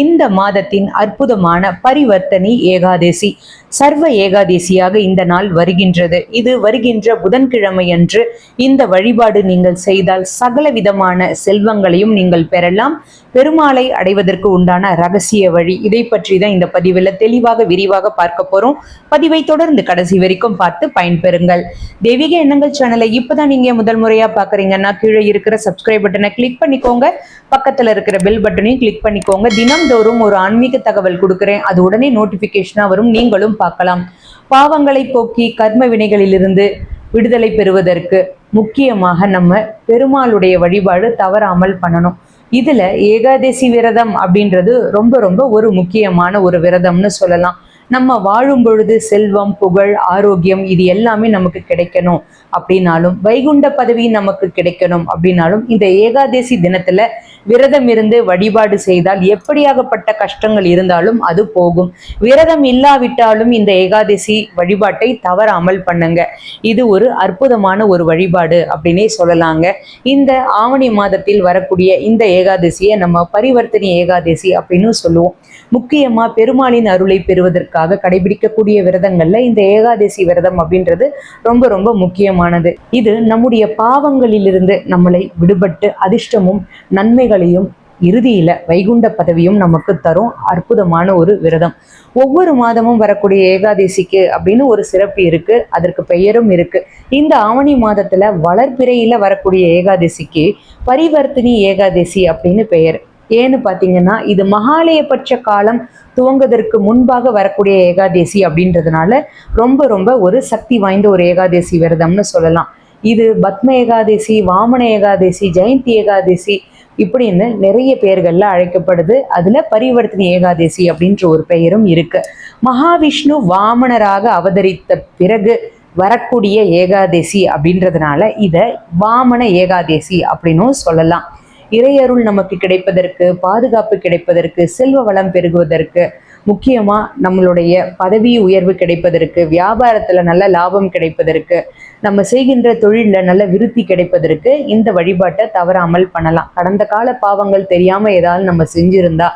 இந்த மாதத்தின் அற்புதமான பரிவர்த்தனி ஏகாதசி. சர்வ ஏகாதசியாக இந்த நாள் வருகின்றது. இது வருகின்ற புதன்கிழமை அன்று இந்த வழிபாடு நீங்கள் செய்தால் சகல விதமான செல்வங்களையும் நீங்கள் பெறலாம். பெருமாளை அடைவதற்கு உண்டான ரகசிய வழி இதை பற்றி தான் இந்த பதிவில் தெளிவாக விரிவாக பார்க்க போறோம். பதிவை தொடர்ந்து கடைசி வரைக்கும் பார்த்து பயன்பெறுங்கள். தெய்வீக எண்ணங்கள் சேனலை இப்பதான் நீங்க முதல் முறையா பாக்குறீங்கன்னா கீழே இருக்கிற சப்ஸ்கிரைப் பட்டனை கிளிக் பண்ணிக்கோங்க. பக்கத்துல இருக்கிற பெல் பட்டனையும் கிளிக் பண்ணிக்கோங்க. தினம் வாரந்தோறும் ஒரு ஆன்மீக தகவல் கொடுக்குறேன். அது உடனே நோட்டிபிகேஷனா வரும். நீங்களும் பார்க்கலாம். பாவங்களை போக்கி கர்ம வினைகளிலிருந்து விடுதலை பெறுவதற்கு முக்கியமாக நம்ம பெருமாளுடைய வழிபாடு தவறாமல் பண்ணணும். இதுல ஏகாதசி விரதம் அப்படின்றது ரொம்ப ரொம்ப ஒரு முக்கியமான ஒரு விரதம்னு சொல்லலாம். நம்ம வாழும் பொழுது செல்வம் புகழ் ஆரோக்கியம் இது எல்லாமே நமக்கு கிடைக்கணும் அப்படின்னாலும் வைகுண்ட பதவி நமக்கு கிடைக்கணும் அப்படின்னாலும் இந்த ஏகாதசி தினத்துல விரதம் இருந்து வழிபாடு செய்தால் எப்படியாகப்பட்ட கஷ்டங்கள் இருந்தாலும் அது போகும். விரதம் இல்லாவிட்டாலும் இந்த ஏகாதசி வழிபாட்டை தவறாமல் பண்ணுங்க. இது ஒரு அற்புதமான ஒரு வழிபாடு அப்படின்னே சொல்லலாங்க. இந்த ஆவணி மாதத்தில் வரக்கூடிய இந்த ஏகாதசியை நம்ம பரிவர்த்தனை ஏகாதசி அப்படின்னு சொல்லுவோம். முக்கியமா பெருமாளின் அருளை பெறுவதற்காக கடைபிடிக்கக்கூடிய விரதங்கள்ல இந்த ஏகாதசி விரதம் அப்படின்றது ரொம்ப ரொம்ப முக்கியமானது. இது நம்முடைய பாவங்களிலிருந்து நம்மளை விடுபட்டு அதிர்ஷ்டமும் நன்மைகளையும் இறுதியில வைகுண்ட பதவியும் நமக்கு தரும் அற்புதமான ஒரு விரதம். ஒவ்வொரு மாதமும் வரக்கூடிய ஏகாதசிக்கு அப்படின்னு ஒரு சிறப்பு இருக்கு. அதற்கு பெயரும் இருக்கு. இந்த ஆவணி மாதத்துல வளர்பிறையில வரக்கூடிய ஏகாதசிக்கு பரிவர்த்தினி ஏகாதசி அப்படின்னு பெயர். ஏன்னு பார்த்தீங்கன்னா இது மகாலயபட்ச காலம் துவங்குவதற்கு முன்பாக வரக்கூடிய ஏகாதசி அப்படின்றதுனால ரொம்ப ரொம்ப ஒரு சக்தி வாய்ந்த ஒரு ஏகாதசி விரதம்னு சொல்லலாம். இது பத்ம ஏகாதசி வாமன ஏகாதசி ஜெயந்தி ஏகாதசி இப்படின்னு நிறைய பெயர்கள்ல அழைக்கப்படுது. அதுல பரிவர்த்தனை ஏகாதசி அப்படின்ற ஒரு பெயரும் இருக்கு. மகாவிஷ்ணு வாமனராக அவதரித்த பிறகு வரக்கூடிய ஏகாதசி அப்படின்றதுனால இதை வாமன ஏகாதசி அப்படின்னும் சொல்லலாம். இறையருள் நமக்கு கிடைப்பதற்கு பாதுகாப்பு கிடைப்பதற்கு செல்வ வளம் பெருகுவதற்கு முக்கியமாக நம்மளுடைய பதவி உயர்வு கிடைப்பதற்கு வியாபாரத்தில் நல்ல லாபம் கிடைப்பதற்கு நம்ம செய்கின்ற தொழிலில் நல்ல விருத்தி கிடைப்பதற்கு இந்த வழிபாட்டை தவறாமல் பண்ணலாம். கடந்த கால பாவங்கள் தெரியாமல் ஏதாவது நம்ம செஞ்சுருந்தா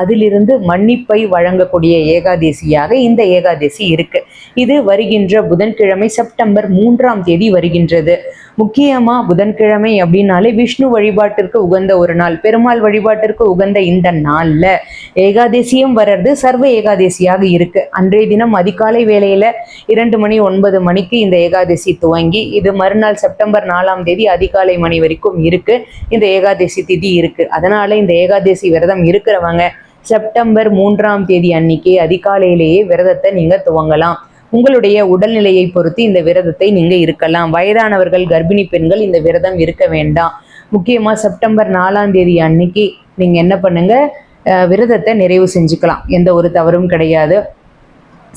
அதிலிருந்து மன்னிப்பை வழங்கக்கூடிய ஏகாதசியாக இந்த ஏகாதசி இருக்கு. இது வருகின்ற புதன்கிழமை செப்டம்பர் மூன்றாம் தேதி வருகின்றது. முக்கியமா புதன்கிழமை அப்படின்னாலே விஷ்ணு வழிபாட்டிற்கு உகந்த ஒரு நாள். பெருமாள் வழிபாட்டிற்கு உகந்த இந்த நாள்ல ஏகாதசியும் வர்றது சர்வ ஏகாதசியாக இருக்கு. அன்றைய தினம் அதிகாலை வேளையில இரண்டு மணி ஒன்பது மணிக்கு இந்த ஏகாதசி துவங்கி இது மறுநாள் செப்டம்பர் நாலாம் தேதி அதிகாலை மணி வரைக்கும் இருக்கு. இந்த ஏகாதசி திதி இருக்கு. அதனால இந்த ஏகாதசி விரதம் இருக்கிறவங்க செப்டம்பர் மூன்றாம் தேதி அன்னைக்கு அதிகாலையிலேயே விரதத்தை நீங்க துவங்கலாம். உங்களுடைய உடல்நிலையை பொறுத்து இந்த விரதத்தை நீங்க இருக்கலாம். வயதானவர்கள் கர்ப்பிணி பெண்கள் இந்த விரதம் இருக்க வேண்டாம். முக்கியமா செப்டம்பர் நாலாம் தேதி அன்னைக்கு நீங்க என்ன பண்ணுங்க? விரதத்தை நிறைவு செஞ்சுக்கலாம். எந்த ஒரு தவறும் கிடையாது.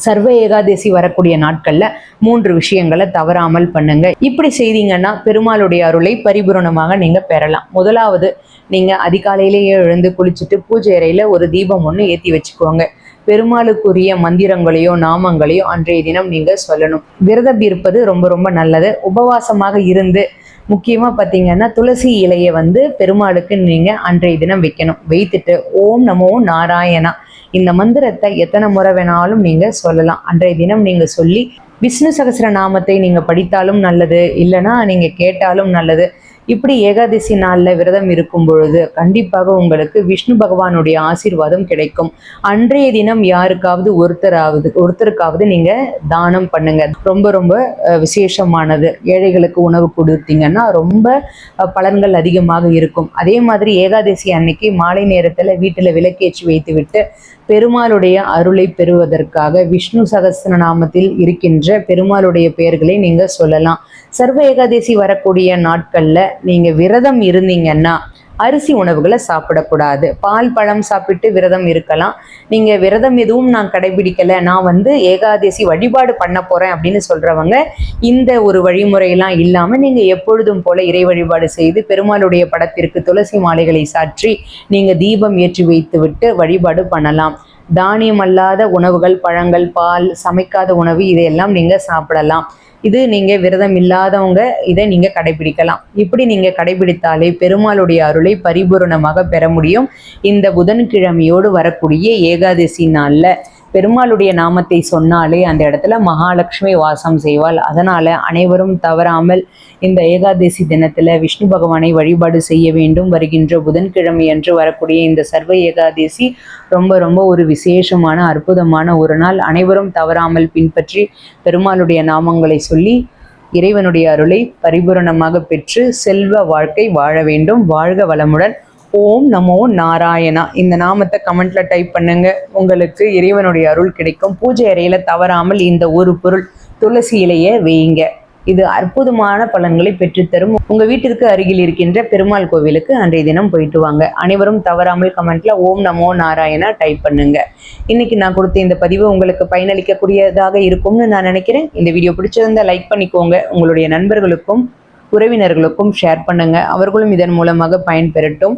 சர்வ ஏகாதசி வரக்கூடிய நாட்கள்ல மூன்று விஷயங்களை தவறாமல் பண்ணுங்க. இப்படி செய்தீங்கன்னா பெருமாளுடைய அருளை பரிபூரணமாக நீங்க பெறலாம். முதலாவது நீங்க அதிகாலையிலேயே எழுந்து குளிச்சுட்டு பூஜை அறையில ஒரு தீபம் ஒன்று ஏற்றி வச்சுக்கோங்க. பெருமாளுக்குரிய மந்திரங்களையோ நாமங்களையோ அன்றைய தினம் நீங்க சொல்லணும். விரதம் இருப்பது ரொம்ப ரொம்ப நல்லது. உபவாசமாக இருந்து முக்கியமா பார்த்தீங்கன்னா துளசி இலையை வந்து பெருமாளுக்கு நீங்க அன்றைய தினம் வைக்கணும். வைத்துட்டு ஓம் நமோ நாராயணா. இந்த மந்திரத்தை எத்தனை முறை வேணாலும் நீங்க சொல்லலாம். அன்றைய தினம் நீங்க சொல்லி விஷ்ணு சகஸ்ர நாமத்தை நீங்க படித்தாலும் நல்லது இல்லைன்னா நீங்க கேட்டாலும் நல்லது. இப்படி ஏகாதசி நாளில் விரதம் இருக்கும் பொழுது கண்டிப்பாக உங்களுக்கு விஷ்ணு பகவானுடைய ஆசீர்வாதம் கிடைக்கும். அன்றைய தினம் யாருக்காவது ஒருத்தராவது ஒருத்தருக்காவது நீங்க தானம் பண்ணுங்க. ரொம்ப ரொம்ப விசேஷமானது. ஏழைகளுக்கு உணவு கொடுத்தீங்கன்னா ரொம்ப பலன்கள் அதிகமாக இருக்கும். அதே மாதிரி ஏகாதசி அன்னைக்கு மாலை நேரத்தில் வீட்டில் விளக்கேற்றி வைத்துவிட்டு பெருமாளுடைய அருளை பெறுவதற்காக விஷ்ணு சகஸ்ர நாமத்தில் இருக்கின்ற பெருமாளுடைய பெயர்களை நீங்கள் சொல்லலாம். சர்வ ஏகாதசி வரக்கூடிய நாட்களில் நீங்கள் விரதம் இருந்தீங்கன்னா அரிசி உணவுகளை சாப்பிடக்கூடாது. பால் பழம் சாப்பிட்டு விரதம் இருக்கலாம். நீங்க விரதம் எதுவும் நான் கடைபிடிக்கல. நான் வந்து ஏகாதசி வழிபாடு பண்ண போறேன் அப்படின்னு சொல்றவங்க இந்த ஒரு வழிமுறையெல்லாம் இல்லாம நீங்க எப்பொழுதும் போல இறை வழிபாடு செய்து பெருமாளுடைய படத்திற்கு துளசி மாலைகளை சாற்றி நீங்க தீபம் ஏற்றி வைத்து விட்டு வழிபாடு பண்ணலாம். தானியம் அல்லாத உணவுகள் பழங்கள் பால் சமைக்காத உணவு இதையெல்லாம் நீங்கள் சாப்பிடலாம். இது நீங்கள் விரதம் இல்லாதவங்க இதை நீங்கள் கடைபிடிக்கலாம். இப்படி நீங்கள் கடைபிடித்தாலே பெருமாளுடைய அருளை பரிபூரணமாக பெற முடியும். இந்த புதன்கிழமையோடு வரக்கூடிய ஏகாதசி நாளில் பெருமாளுடைய நாமத்தை சொன்னாலே அந்த இடத்துல மகாலட்சுமி வாசம் செய்வாள். அதனால் அனைவரும் தவறாமல் இந்த ஏகாதசி தினத்தில் விஷ்ணு பகவானை வழிபாடு செய்ய வேண்டும். வருகின்ற புதன்கிழமை அன்று வரக்கூடிய இந்த சர்வ ஏகாதசி ரொம்ப ரொம்ப ஒரு விசேஷமான அற்புதமான ஒரு நாள். அனைவரும் தவறாமல் பின்பற்றி பெருமாளுடைய நாமங்களை சொல்லி இறைவனுடைய அருளை பரிபூரணமாக பெற்று செல்வ வாழ்க்கை வாழ வேண்டும். வாழ்க வளமுடன். ஓம் நமோ நாராயணா. இந்த நாமத்தை கமெண்ட்ல டைப் பண்ணுங்க. உங்களுக்கு இறைவனுடைய அருள் கிடைக்கும். பூஜை அறையில தவறாமல் இந்த ஒரு பொருள் துளசி இலையை வையுங்க. இது அற்புதமான பலன்களை பெற்றுத்தரும். உங்க வீட்டிற்கு அருகில் இருக்கின்ற பெருமாள் கோவிலுக்கு அன்றைய தினம் போயிட்டு வாங்க. அனைவரும் தவறாமல் கமெண்ட்ல ஓம் நமோ நாராயணா டைப் பண்ணுங்க. இன்னைக்கு நான் கொடுத்த இந்த பதிவு உங்களுக்கு பயனளிக்கக்கூடியதாக இருக்கும்னு நான் நினைக்கிறேன். இந்த வீடியோ பிடிச்சிருந்தா லைக் பண்ணிக்கோங்க. உங்களுடைய நண்பர்களுக்கும் உறவினர்களுக்கும் ஷேர் பண்ணுங்க. அவர்களும் இதன் மூலமாக பயன்பெறட்டும்.